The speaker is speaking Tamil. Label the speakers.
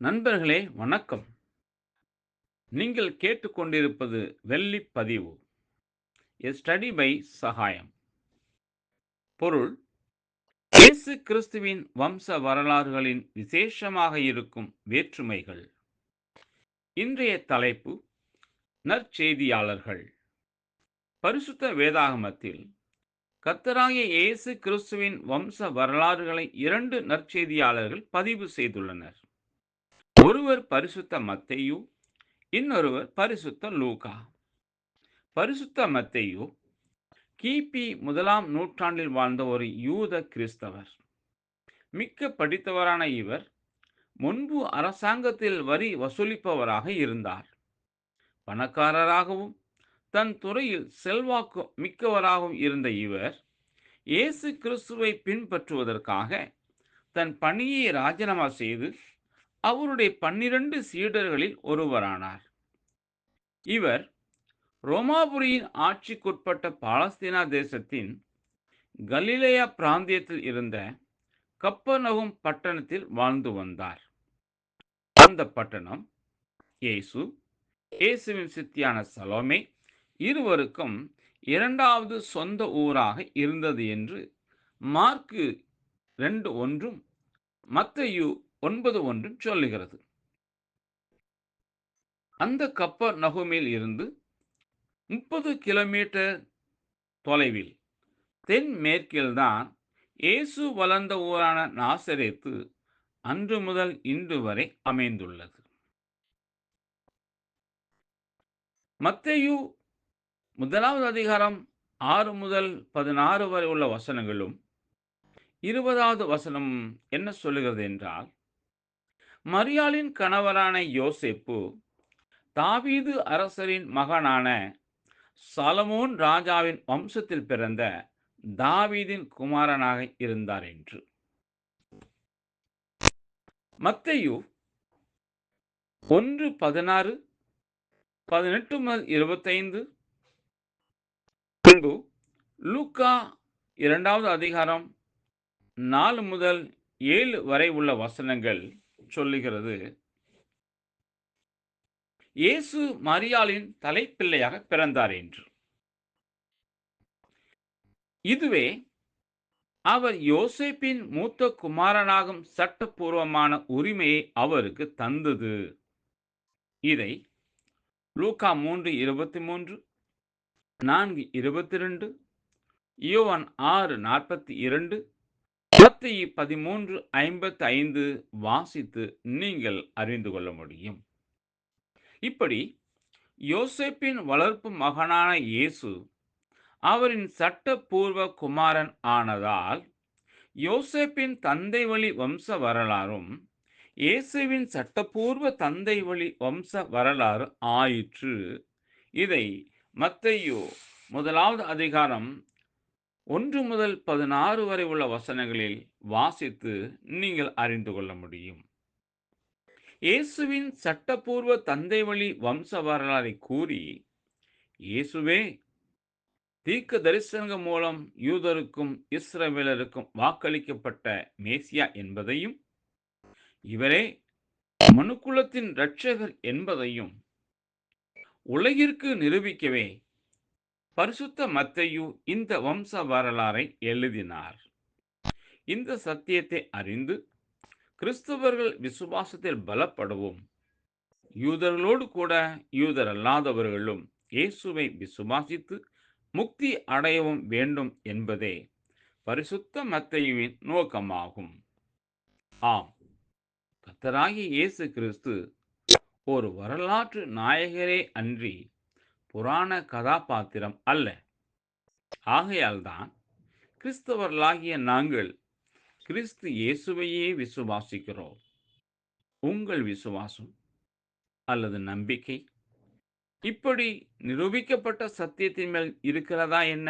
Speaker 1: நண்பர்களே வணக்கம். நீங்கள் கேட்டுக்கொண்டிருப்பது வெள்ளி பதிவு. எ ஸ்டடி பை சகாயம் பொருள் இயேசு கிறிஸ்துவின் வம்ச வரலாறுகளின் விசேஷமாக இருக்கும் வேற்றுமைகள். இன்றைய தலைப்பு நற்செய்தியாளர்கள். பரிசுத்த வேதாகமத்தில் கத்தராகிய இயேசு கிறிஸ்துவின் வம்ச வரலாறுகளை இரண்டு நற்செய்தியாளர்கள் பதிவு செய்துள்ளனர். ஒருவர் பரிசுத்த மத்தையு இன்னொருவர் பரிசுத்த லூகா. பரிசுத்த மத்தையு கிபி முதலாம் நூற்றாண்டில் வாழ்ந்த ஒரு யூத கிறிஸ்தவர். மிக்க படித்தவரான இவர் முன்பு அரசாங்கத்தில் வரி வசூலிப்பவராக இருந்தார். பணக்காரராகவும் தன் துறையில் செல்வாக்கு மிக்கவராகவும் இருந்த இவர் இயேசு கிறிஸ்துவை பின்பற்றுவதற்காக தன் பணியை ராஜினாமா செய்து அவருடைய பன்னிரண்டு சீடர்களில் ஒருவரானார். இவர் ரோமாபுரியின் ஆட்சிக்குட்பட்ட பாலஸ்தீனா தேசத்தின் கலிலேயா பிராந்தியத்தில் இருந்த கப்பநகும் பட்டணத்தில் வாழ்ந்து வந்தார். அந்த பட்டணம் இயேசு இயேசுவின் சித்தியான சலோமே இருவருக்கும் இரண்டாவது சொந்த ஊராக இருந்தது என்று மார்க்கு ரெண்டு ஒன்றும் மத்தையு ஒன்பது ஒன்றும் சொல்லுகிறது. அந்த கப்ப நகுமில் இருந்து முப்பது கிலோமீட்டர் தொலைவில் தென்மேற்கில்தான் இயேசு வளர்ந்த ஊரான நாசரேத்து அன்று முதல் இன்று வரை அமைந்துள்ளது. மத்தையு முதலாவது அதிகாரம் ஆறு முதல் பதினாறு வரை உள்ள வசனங்களும் இருபதாவது வசனம் என்ன சொல்லுகிறது என்றால் மரியாளின் கணவரான யோசேப்பு தாவீது அரசரின் மகனான சலமோன் ராஜாவின் வம்சத்தில் பிறந்த தாவீதின் குமாரனாக இருந்தார் என்று. மத்தையு ஒன்று பதினாறு பதினெட்டு முதல் இருபத்தைந்து பின்பு லூக்கா இரண்டாவது அதிகாரம் நாலு முதல் ஏழு வரை உள்ள வசனங்கள் சொல்லுகிறது. இயேசு மரியாளின் தலைப்பிள்ளையாக பிறந்தார் என்று. இதுவே அவர் யோசேப்பின் மூத்த குமாரனாகும் சட்டப்பூர்வமான உரிமையை அவருக்கு தந்தது. இதை லூகா மூன்று இருபத்தி மூன்று நான்கு இருபத்தி ரெண்டு யோவான் ஆறு நாற்பத்தி இரண்டு மத்தி பதிமூன்று ஐம்பத்தி ஐந்து வாசித்து நீங்கள் அறிந்து கொள்ள முடியும். இப்படி யோசேப்பின் வளர்ப்பு மகனான இயேசு அவரின் சட்டப்பூர்வ குமாரன் ஆனதால் யோசேப்பின் தந்தை வழி வம்ச வரலாறும் இயேசுவின் சட்டப்பூர்வ தந்தை வழி வம்ச வரலாறு ஆயிற்று. இதை மத்தையோ முதலாவது அதிகாரம் ஒன்று முதல் பதினாறு வரை உள்ள வசனங்களில் வாசித்து நீங்கள் அறிந்து கொள்ள முடியும். இயேசுவின் சட்டப்பூர்வ தந்தை வழி வம்ச வரலாறை கூறி இயேசுவே தீர்க்க தரிசனங்கள் மூலம் யூதருக்கும் இஸ்ரவேலருக்கும் வாக்களிக்கப்பட்ட மேசியா என்பதையும் இவரே மனுக்குலத்தின் இரட்சகர் என்பதையும் உலகிற்கு நிரூபிக்கவே பரிசுத்த மத்தையு இந்த வம்ச வரலாறை எழுதினார். இந்த சத்தியத்தை அறிந்து கிறிஸ்தவர்கள் விசுவாசத்தில் பலப்படவும். யூதர்களோடு கூட யூதர் அல்லாதவர்களும் இயேசுவை விசுவாசித்து முக்தி அடையவும் வேண்டும் என்பதே பரிசுத்த மத்தையுவின் நோக்கமாகும். ஆம். கத்தராகி இயேசு கிறிஸ்து ஒரு வரலாற்று நாயகரே அன்றி புராண கதாபாத்திரம் அல்ல. ஆகையால்தான் கிறிஸ்தவர்களாகிய நாங்கள் கிறிஸ்து இயேசுவையே விசுவாசிக்கிறோம். உங்கள் விசுவாசம் அல்லது நம்பிக்கை இப்படி நிரூபிக்கப்பட்ட சத்தியத்தின் மேல் இருக்கிறதா என்ன?